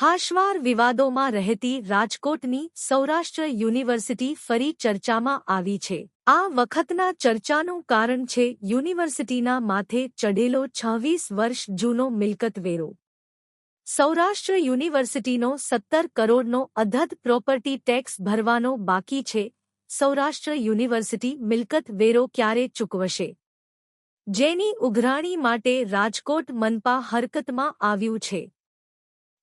હાશવાર વિવાદોમાં રહેતી રાજકોટની સૌરાષ્ટ્ર યુનિવર્સિટી ફરી ચર્ચામાં આવી છે. આ વખતના ચર્ચાનું કારણ છે યુનિવર્સિટીના માથે ચઢેલો છવ્વીસ વર્ષ જૂનો મિલકત વેરો સૌરાષ્ટ્ર યુનિવર્સિટીનો સત્તર કરોડનો અધધ પ્રોપર્ટી ટેક્સ ભરવાનો બાકી છે. સૌરાષ્ટ્ર યુનિવર્સિટી મિલકત વેરો ક્યારે ચૂકવશે? જેની ઉઘરાણી માટે રાજકોટ મનપા હરકતમાં આવ્યું છે.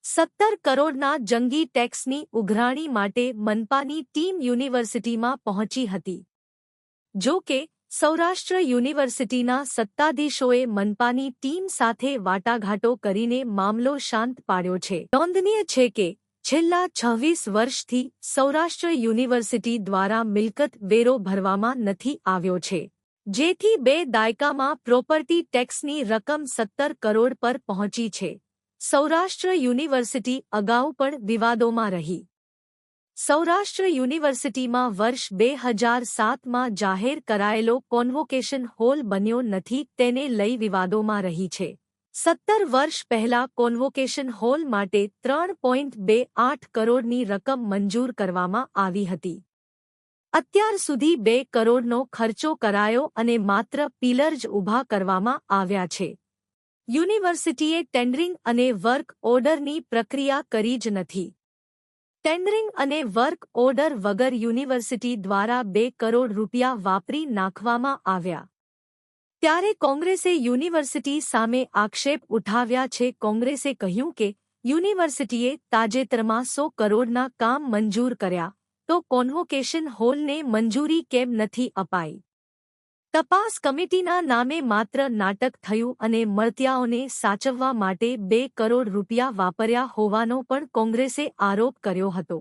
સત્તર કરોડના જંગી ટેક્સની ઉઘરાણી માટે મનપાની ટીમ યુનિવર્સિટીમાં પહોંચી હતી. જો કે, સૌરાષ્ટ્ર યુનિવર્સિટીના સત્તાધીશોએ મનપાની ટીમ સાથે વાટાઘાટો કરીને મામલો શાંત પાડ્યો છે. નોંધનીય છે કે, છેલ્લા છવ્વીસ વર્ષથી સૌરાષ્ટ્ર યુનિવર્સિટી દ્વારા મિલકત વેરો ભરવામાં નથી આવ્યો છે, જેથી બે દાયકામાં પ્રોપર્ટી ટેક્સની રકમ સત્તર કરોડ પર પહોંચી છે. સૌરાષ્ટ્ર યુનિવર્સિટી અગાઉ પણ વિવાદોમાં રહી. સૌરાષ્ટ્ર યુનિવર્સિટીમાં વર્ષ બે હજાર સાતમાં જાહેર કરાયેલો કોન્વોકેશન હોલ બન્યો નથી તેને લઈ વિવાદોમાં રહી છે. સત્તર વર્ષ પહેલા કોન્વોકેશન હોલ માટે ત્રણ પોઈન્ટ બે આઠ કરોડની રકમ મંજૂર કરવામાં આવી હતી. અત્યાર સુધી બે કરોડનો ખર્ચો કરાયો અને માત્ર પિલર જ ઊભા કરવામાં આવ્યા છે. યુનિવર્સિટીએ ટેન્ડરિંગ અને વર્ક ઓર્ડરની પ્રક્રિયા કરી જ નથી. ટેન્ડરિંગ અને વર્ક ઓર્ડર વગર યુનિવર્સિટી દ્વારા બે કરોડ રૂપિયા વાપરી નાખવામાં આવ્યા. ત્યારે કોંગ્રેસે યુનિવર્સિટી સામે આક્ષેપ ઉઠાવ્યા છે. કોંગ્રેસે કહ્યું કે યુનિવર્સિટીએ તાજેતરમાં સો કરોડના કામ મંજૂર કર્યા, તો કોન્વોકેશન હોલને મંજૂરી કેમ નથી અપાઈ? તપાસ કમિટીના નામે માત્ર નાટક થયું અને મળતિયાઓને સાચવવા માટે બે કરોડ રૂપિયા વાપર્યા હોવાનો પણ કોંગ્રેસે આરોપ કર્યો હતો.